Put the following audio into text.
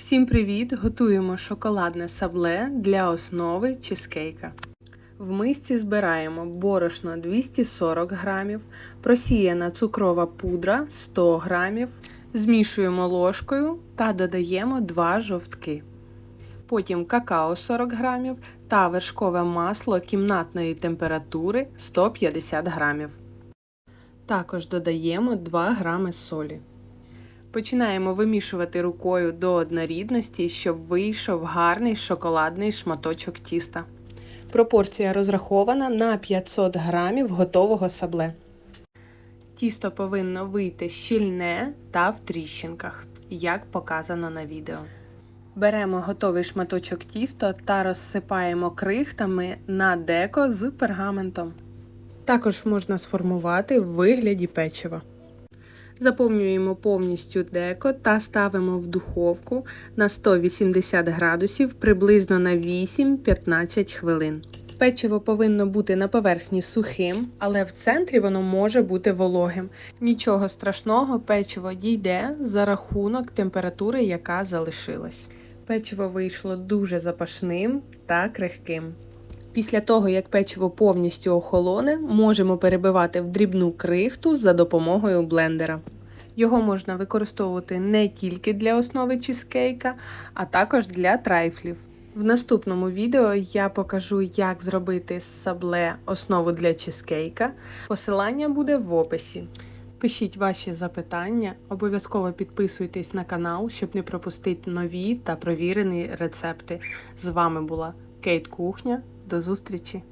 Всім привіт! Готуємо шоколадне сабле для основи чизкейка. В мисці збираємо борошно 240 грамів, просіяна цукрова пудра 100 грамів, змішуємо ложкою та додаємо 2 жовтки. Потім какао 40 грамів та вершкове масло кімнатної температури 150 грамів. Також додаємо 2 грами солі. Починаємо вимішувати рукою до однорідності, щоб вийшов гарний шоколадний шматочок тіста. Пропорція розрахована на 500 грамів готового сабле. Тісто повинно вийти щільне та в тріщинках, як показано на відео. Беремо готовий шматочок тіста та розсипаємо крихтами на деко з пергаментом. Також можна сформувати в вигляді печива. Заповнюємо повністю деко та ставимо в духовку на 180 градусів приблизно на 8-15 хвилин. Печиво повинно бути на поверхні сухим, але в центрі воно може бути вологим. Нічого страшного, печиво дійде за рахунок температури, яка залишилась. Печиво вийшло дуже запашним та крихким. Після того, як печиво повністю охолоне, можемо перебивати в дрібну крихту за допомогою блендера. Його можна використовувати не тільки для основи чизкейка, а також для трайфлів. В наступному відео я покажу, як зробити з сабле основу для чизкейка. Посилання буде в описі. Пишіть ваші запитання, обов'язково підписуйтесь на канал, щоб не пропустити нові та провірені рецепти. З вами була Кейт Кухня. До зустрічі!